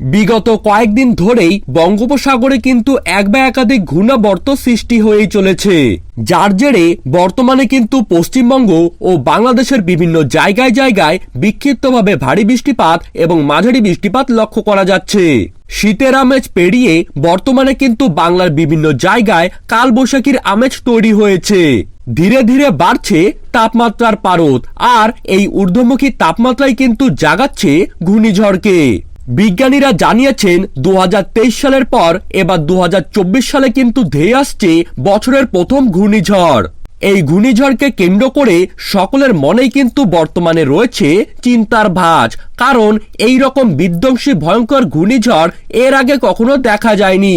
বিগত কয়েকদিন ধরেই বঙ্গোপসাগরে কিন্তু এক বা একাধিক ঘূর্ণাবর্ত সৃষ্টি হয়েই চলেছে। যার জেরে বর্তমানে কিন্তু পশ্চিমবঙ্গ ও বাংলাদেশের বিভিন্ন জায়গায় জায়গায় বিক্ষিপ্তভাবে ভারী বৃষ্টিপাত এবং মাঝারি বৃষ্টিপাত লক্ষ্য করা যাচ্ছে। শীতের আমেজ পেরিয়ে বর্তমানে কিন্তু বাংলার বিভিন্ন জায়গায় কালবৈশাখীর আমেজ তৈরি হয়েছে। ধীরে ধীরে বাড়ছে তাপমাত্রার পারদ, আর এই ঊর্ধ্বমুখী তাপমাত্রাই কিন্তু জাগাচ্ছে ঘূর্ণিঝড়কে। বিজ্ঞানীরা জানিয়েছেন, দুহাজার তেইশ সালের পর এবার দু হাজার চব্বিশ সালে কিন্তু ধেয়ে আসছে বছরের প্রথম ঘূর্ণিঝড়। এই ঘূর্ণিঝড়কে কেন্দ্র করে সকলের মনেই কিন্তু বর্তমানে রয়েছে চিন্তার ভাঁজ, কারণ এই রকম বিধ্বংসী ভয়ঙ্কর ঘূর্ণিঝড় এর আগে কখনো দেখা যায়নি।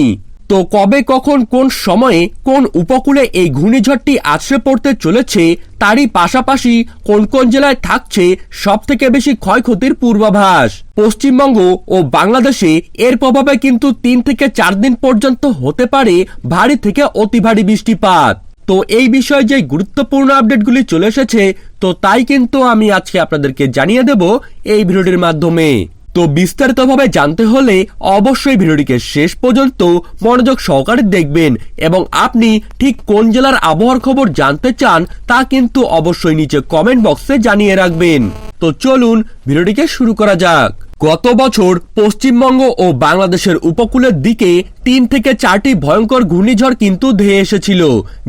তো কবে কখন কোন সময়ে কোন উপকূলে এই ঘূর্ণিঝড়টি আছড়ে পড়তে চলেছে, তারই পাশাপাশি কোন কোন জেলায় থাকছে সব থেকে বেশি ক্ষয়ক্ষতির পূর্বাভাস? পশ্চিমবঙ্গ ও বাংলাদেশে এর প্রভাবে কিন্তু তিন থেকে চার দিন পর্যন্ত হতে পারে ভারী থেকে অতি ভারী বৃষ্টিপাত। তো এই বিষয়ে যে গুরুত্বপূর্ণ আপডেটগুলি চলে এসেছে, তো তাই কিন্তু আমি আজকে আপনাদেরকে জানিয়ে দেব এই ভিডিওটির মাধ্যমে। তো বিস্তারিতভাবে জানতে হলে অবশ্যই ভিডিওটিকে শেষ পর্যন্ত মনোযোগ সহকারে দেখবেন এবং আপনি ঠিক কোন জেলার আবহাওয়ার খবর জানতে চান তা কিন্তু অবশ্যই নিচে কমেন্ট বক্সে জানিয়ে রাখবেন। তো চলুন ভিডিওটিকে শুরু করা যাক। গত বছর পশ্চিমবঙ্গ ও বাংলাদেশের উপকূলের দিকে তিন থেকে চারটি ভয়ঙ্কর ঘূর্ণিঝড় কিন্তু ধেয়ে এসেছিল,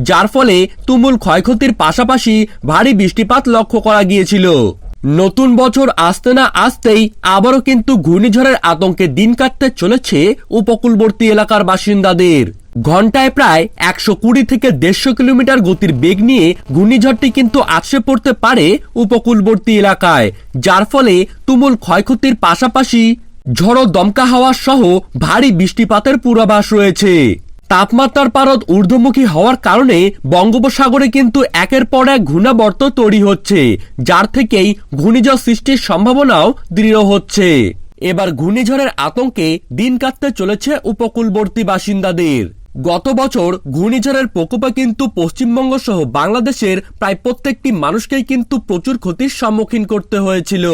যার ফলে তুমুল ক্ষয়ক্ষতির পাশাপাশি ভারী বৃষ্টিপাত লক্ষ্য করা গিয়েছিল। নতুন বছর আসতে না আসতেই আবারও কিন্তু ঘূর্ণিঝড়ের আতঙ্কে দিন কাটতে চলেছে উপকূলবর্তী এলাকার বাসিন্দাদের। ঘন্টায় প্রায় একশো কুড়ি থেকে দেড়শো কিলোমিটার গতির বেগ নিয়ে ঘূর্ণিঝড়টি কিন্তু আছড়ে পড়তে পারে উপকূলবর্তী এলাকায়, যার ফলে তুমুল ক্ষয়ক্ষতির পাশাপাশি ঝড়ো দমকা হাওয়া সহ ভারী বৃষ্টিপাতের পূর্বাভাস রয়েছে। তাপমাত্রার পারদ ঊর্ধ্বমুখী হওয়ার কারণে বঙ্গোপসাগরে কিন্তু একের পর এক ঘূর্ণাবর্ত তৈরি হচ্ছে, যার থেকেই ঘূর্ণিঝড় সৃষ্টির সম্ভাবনাও দৃঢ় হচ্ছে। এবার ঘূর্ণিঝড়ের আতঙ্কে দিন কাটতে চলেছে উপকূলবর্তী বাসিন্দাদের। গত বছর ঘূর্ণিঝড়ের প্রকোপে কিন্তু পশ্চিমবঙ্গ সহ বাংলাদেশের প্রায় প্রত্যেকটি মানুষকেই কিন্তু প্রচুর ক্ষতির সম্মুখীন করতে হয়েছিল।